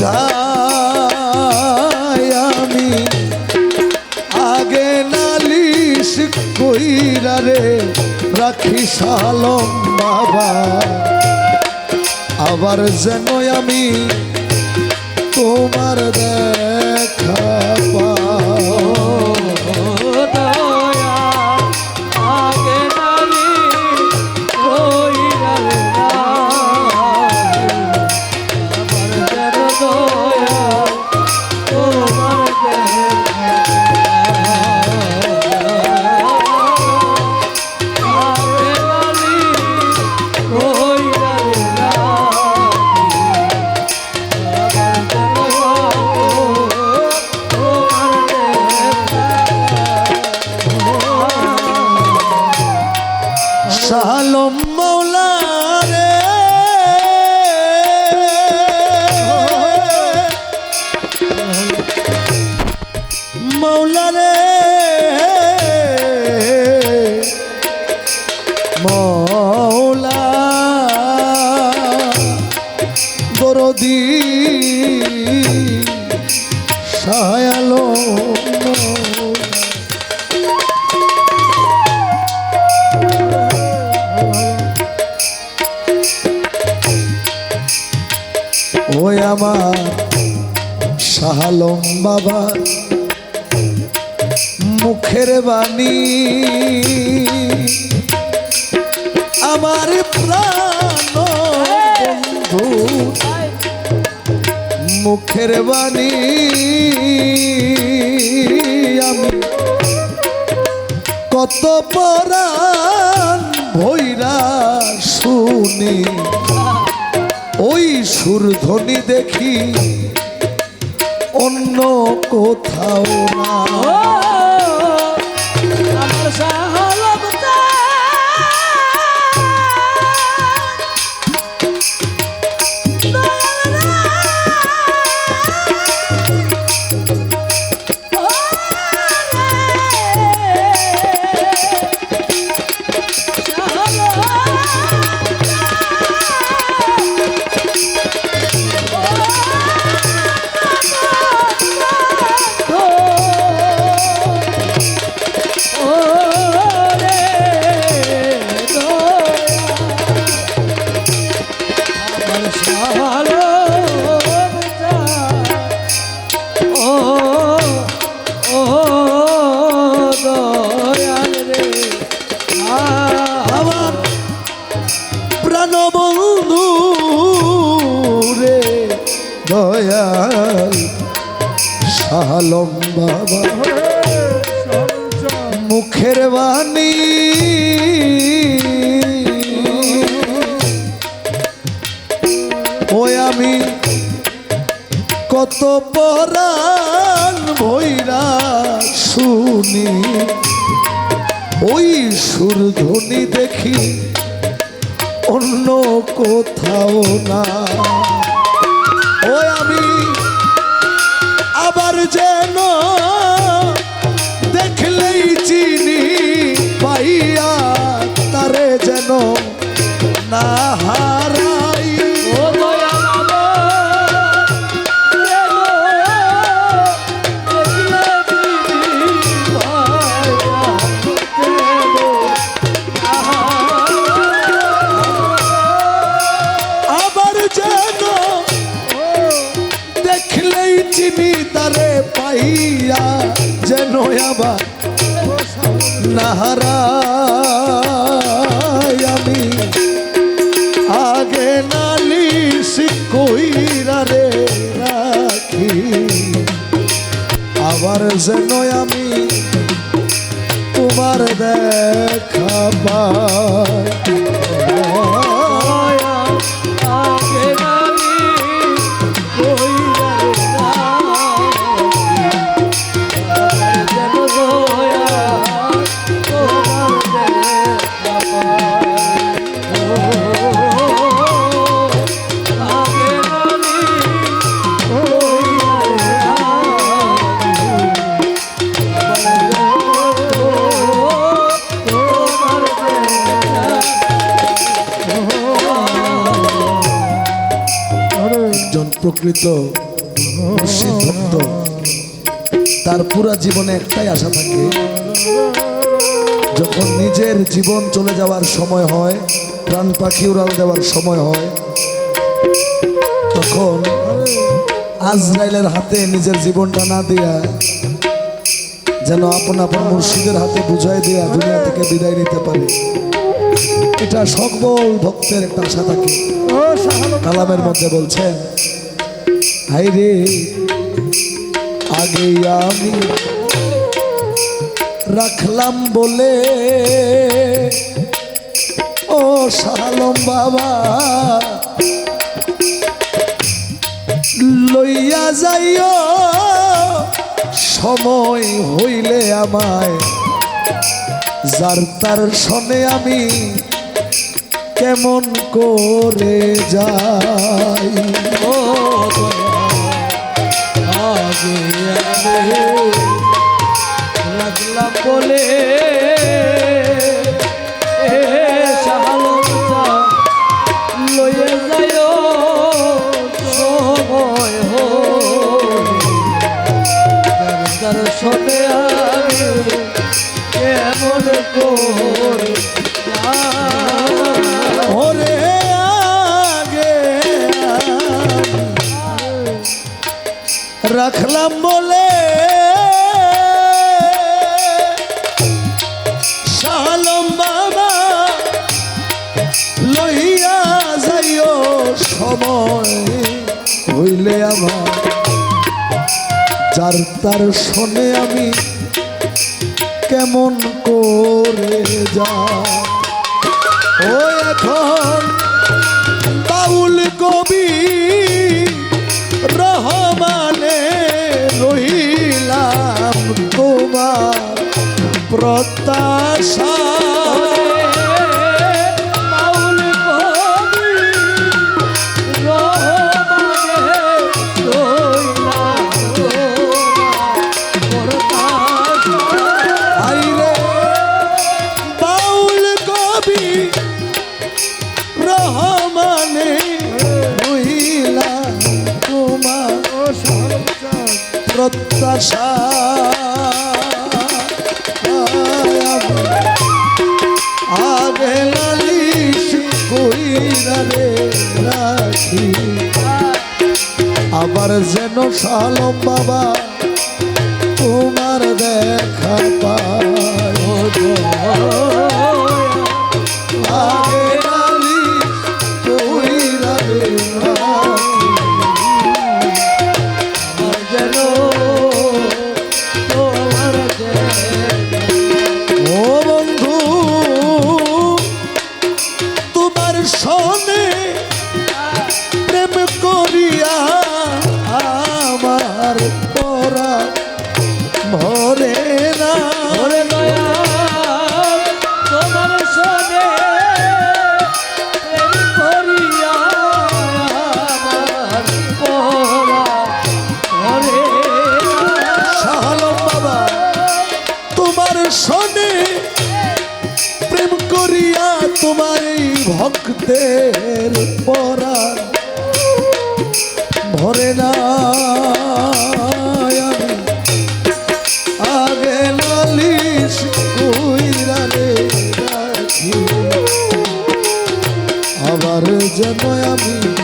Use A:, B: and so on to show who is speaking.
A: যাই আমি। আগে নালিশ কইরা রাখি সালম বাবা। আবার যেন আমি তোমার দেখা
B: আমার
A: শাহালম বাবা মুখের বাণী। আমার প্রাণ মুখের বাণী। আমি কত পরাণ ভৈরা শুনি। সুরধ্বনি দেখি অন্য কোথাও না।
B: আমার
A: প্রাণবন্ধু রে দয়াল শালম বাবা। মুখের বাণী। ওই আমি কত পরাণ ভৈরা শুনি। ওই সুরধ্বনি দেখি অন্য কোথাও না। ওই আমি আবার যেন নাহারাই আমি আগে নালিশ কইরা রে রাখি। আবার যেন আমি তোমার দেখা একজন প্রকৃত ভক্ত। তার পুরা জীবনে একটাই আশা থাকে, যখন নিজের জীবন চলে যাওয়ার সময় হয়, প্রাণ পাখি উড়াল দেওয়ার সময় হয়, তখন আজরাইলের হাতে নিজের জীবনটা না দেয়া, যেন আপন আপন মুর্শিদের হাতে বুঝাই দিয়া দুনিয়া থেকে বিদায় নিতে পারে। এটা সকল ভক্তের একটা আশা থাকে। কালামের মধ্যে বলছেন হাই রে আগে আমি রাখলাম বলে ও শালম বাবা লইয়া যাইও সময় হইলে আমায় যার তার শনে আমি কেমন করে যাই?
B: ও আগে রাখলাম বলে
A: রাখলাম বলে। শালম বাবা লইয়া যাইও সময়, হইলে আমার যার তার শোনে আমি কেমন করে যা ও এখন বাউল কবি প্রত্যাশা যেন সালম বাবা। ভক্তের পরা ভরে না আগে নালিশ কইরা রে রাখি যেন আমি